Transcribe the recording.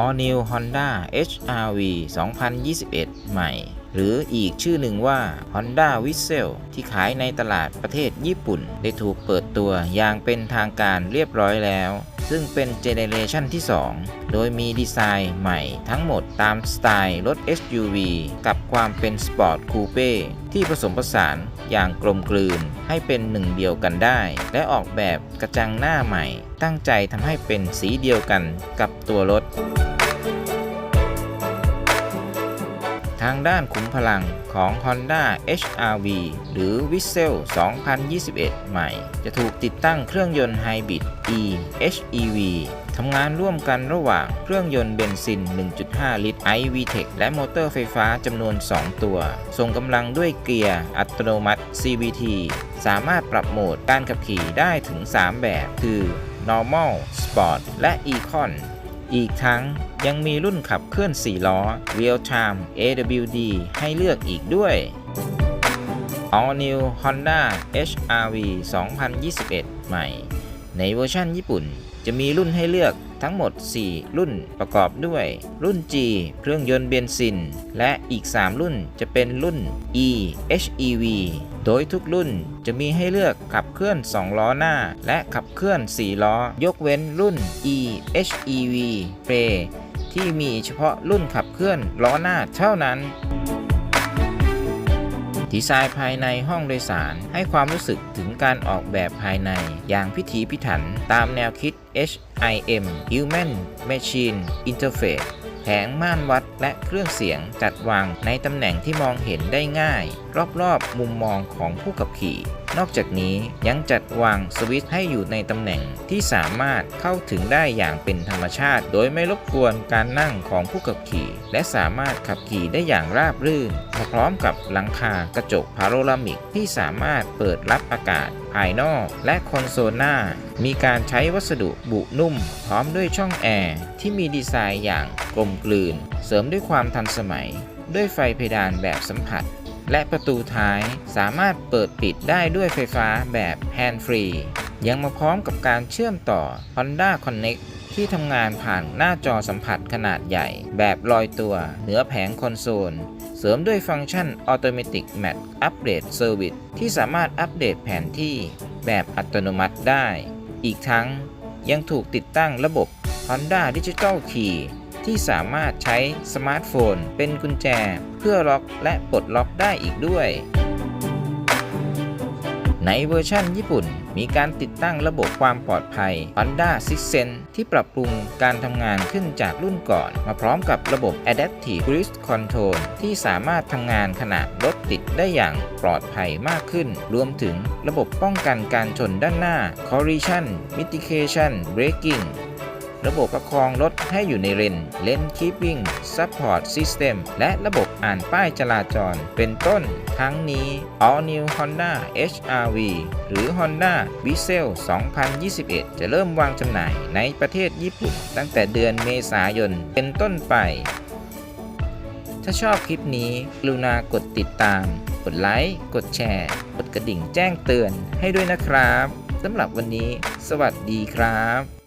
All New Honda HR-V 2021 ใหม่ หรืออีกชื่อหนึ่งว่า Honda w i s e l ที่ขายในตลาดประเทศญี่ปุ่น ได้ถูกเปิดตัวอย่างเป็นทางการเรียบร้อยแล้ว ซึ่งเป็นเจเนเรชันที่ 2 โดยมีดีไซน์ใหม่ทั้งหมดตามสไตล์รถ SUV กับความเป็นสปอร์ตคูเป้ที่ผสมผสานอย่างกลมกลืนให้เป็นหนึ่งเดียวกันได้ และออกแบบกระจังหน้าใหม่ ตั้งใจทำให้เป็นสีเดียวกันกับตัวรถ ทางด้านขุมพลังของ Honda HR-V หรือ w i s e l 2021 ใหม่ จะถูกติดตั้งเครื่องยนต์ไฮบริด e HEV ทำงานร่วมกันระหว่างเครื่องยนต์เบนซิน 1.5 ลิตร iVTEC และมอเตอร์ไฟฟ้าจำนวน 2 ตัว ส่งกำลังด้วยเกียร์อัตโนมัติ CVT สามารถปรับโหมดการขับขี่ได้ถึง 3 แบบ คือ Normal Sport และ Econ อีกทั้ง ยังมีรุ่นขับเคลื่อน 4 ล้อ Real Time AWD ให้เลือกอีกด้วย All New Honda HR-V 2021 ใหม่ ในเวอร์ชันญี่ปุ่น จะมีรุ่นให้เลือก ทั้งหมด 4 รุ่นประกอบด้วย รุ่น G เครื่องยนต์เบนซิน และอีก 3 รุ่นจะเป็นรุ่น E HEV โดยทุกรุ่นจะมีให้เลือกขับเคลื่อน 2 ล้อหน้า และขับเคลื่อน 4 ล้อ ยกเว้นรุ่น E HEV Play ที่มีเฉพาะรุ่นขับเคลื่อนล้อหน้าเท่านั้น ดีไซน์ภายในห้องโดยสาร ให้ความรู้สึกถึงการออกแบบภายใน อย่างพิถีพิถันตามแนวคิด HIM Human Machine Interface แผงม่านวัดและเครื่องเสียงจัดวางในตำแหน่งที่มองเห็นได้ง่าย รอบๆ มุมมองของผู้ขับขี่ นอกจากนี้ยังจัดวางสวิตช์ให้อยู่ในตำแหน่งที่สามารถเข้าถึงได้อย่างเป็นธรรมชาติ โดยไม่รบกวนการนั่งของผู้ขับขี่ และสามารถขับขี่ได้อย่างราบรื่น พร้อมกับหลังคากระจกพาโรรามิกที่สามารถเปิดรับอากาศภายนอกและคอนโซลหน้า มีการใช้วัสดุบุนุ่ม พร้อมด้วยช่องแอร์ที่มีดีไซน์อย่างกลมกลืน เสริมด้วยความทันสมัย ด้วยไฟเพดานแบบสัมผัส และประตูท้ายสามารถเปิดปิดได้ด้วยไฟฟ้าแบบแฮนด์ฟรี ยังมาพร้อมกับการเชื่อมต่อ Honda Connect ที่ทำงานผ่านหน้าจอสัมผัสขนาดใหญ่ แบบลอยตัว เหนือแผงคอนโซล เสริมด้วยฟังก์ชัน Automatic Map Update Service ที่สามารถอัปเดตแผนที่แบบอัตโนมัติได้ อีกทั้งยังถูกติดตั้งระบบ Honda Digital Key ที่สามารถใช้สมาร์ทโฟนเป็นกุญแจ เพื่อล็อกและปลดล็อกได้อีกด้วย ในเวอร์ชันญี่ปุ่น มีการติดตั้งระบบความปลอดภัย Honda Six Sense ที่ปรับปรุงการทำงานขึ้นจากรุ่นก่อน มาพร้อมกับระบบ Adaptive Cruise Control ที่สามารถทำงานขณะรถติดได้อย่างปลอดภัยมากขึ้น รวมถึงระบบป้องกันการชนด้านหน้า Collision Mitigation Braking ระบบประคองรถให้อยู่ในเลน Lane Keeping Support System และระบบอ่านป้ายจราจร เป็นต้น ทั้งนี้ All New Honda HR-V หรือ Honda v i s e l 2021 จะเริ่มวางจำหน่ายในประเทศญี่ปุ่น ตั้งแต่เดือนเมษายนเป็นต้นไปถ้าชอบคลิปนี้กรุณากดติดตาม กดไลค์ กดแชร์ กดกระดิ่งแจ้งเตือนให้ด้วยนะครับ สำหรับวันนี้ สวัสดีครับ